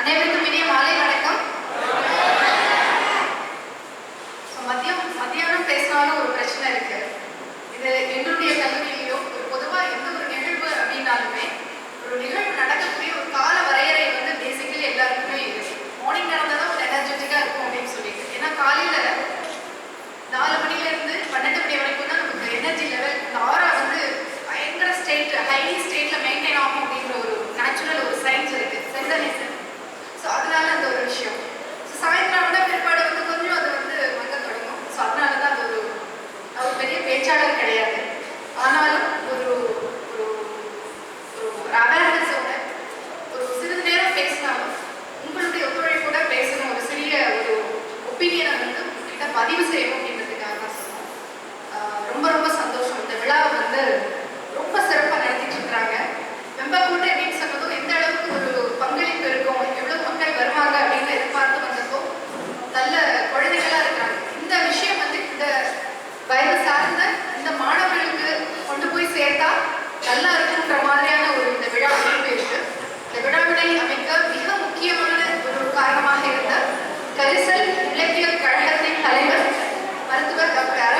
ಅನೇಕ ಮಿನಿಮಮ್ அனந்தவர் கற்றார்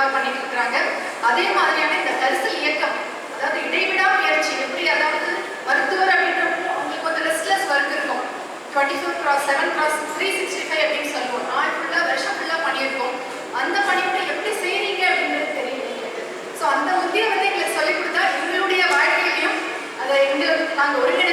எல்லாரும் பண்ணிட்டு இருக்காங்க அதே மாதிரியான இந்த கரிசல் இயக்கம் அதாவது இடைவிடா முயற்சி எப்படி அதாவது மருத்துவர் அப்படின்றப்போ அவங்களுக்கு கொஞ்சம் ரெஸ்ட்லெஸ் ஒர்க் இருக்கும். Twenty four cross seven cross three sixty five அப்படின்னு சொல்லுவோம். நாள் ஃபுல்லாக வருஷம் ஃபுல்லா பண்ணியிருக்கோம். அந்த பணியோட எப்படி செய்யறீங்க அப்படின்றது தெரியல ஸோ அந்த உத்தியை வந்து எங்களுக்கு சொல்லிக் கொடுத்தா எங்களுடைய வாழ்க்கையிலையும் அதை எங்களுக்கு நாங்கள் ஒருங்கிணை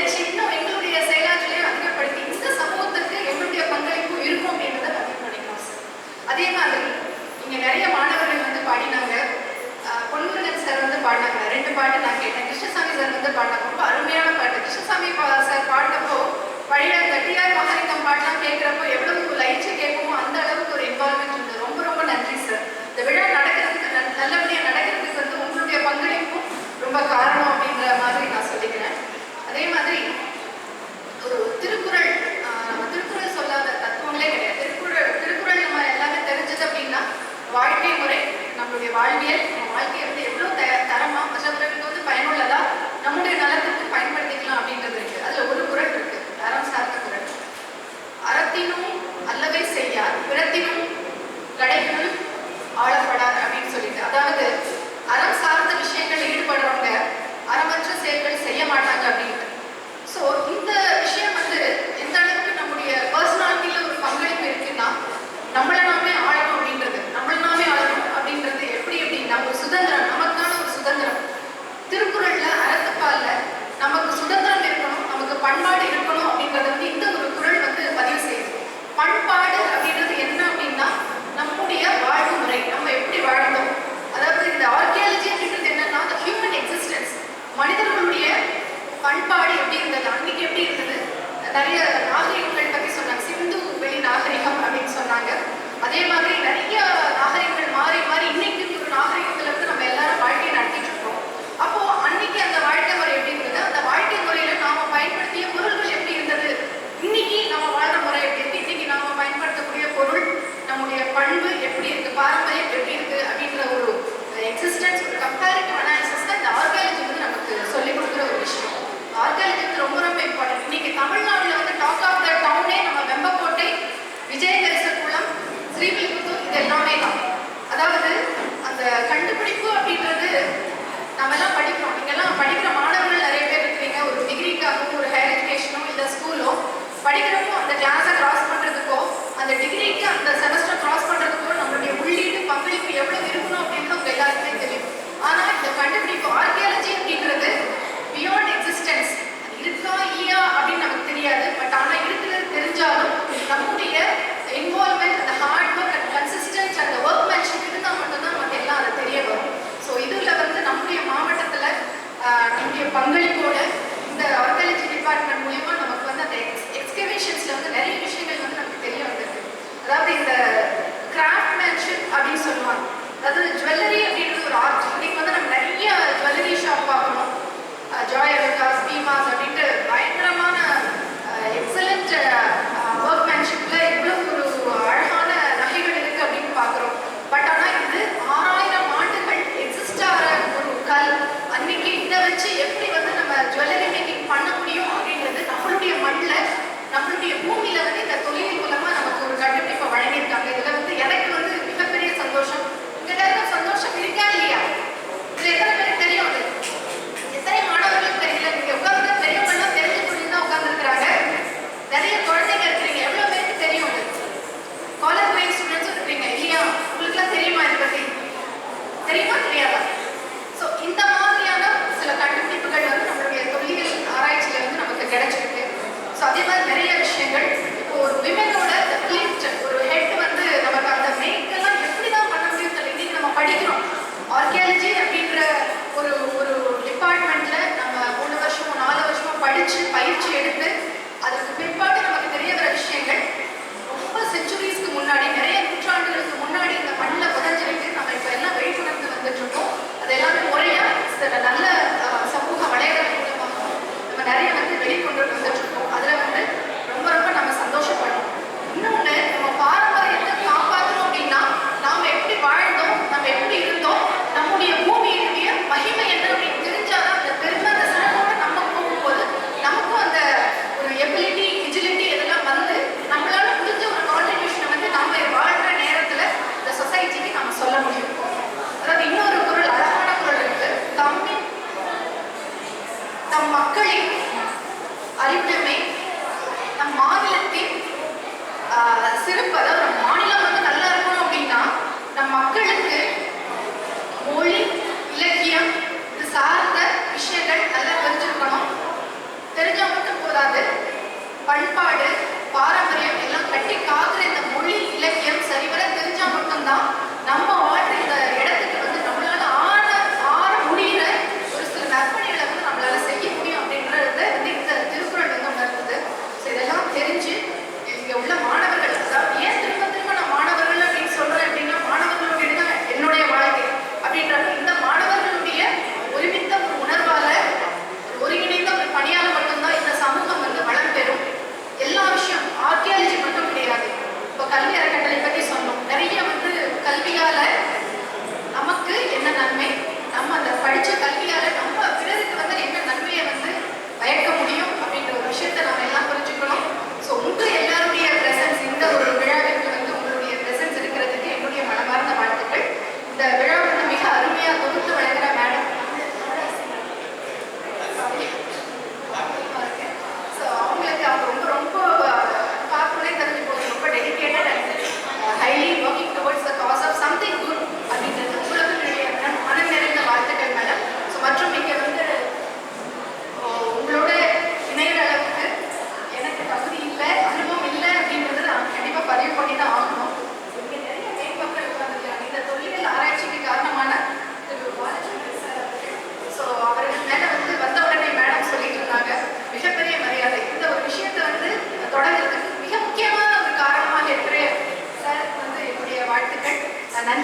நம்ம அந்த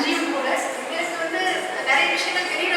நன்றியும் கூட. எனக்கு வந்து நிறைய விஷயங்கள் தெரிய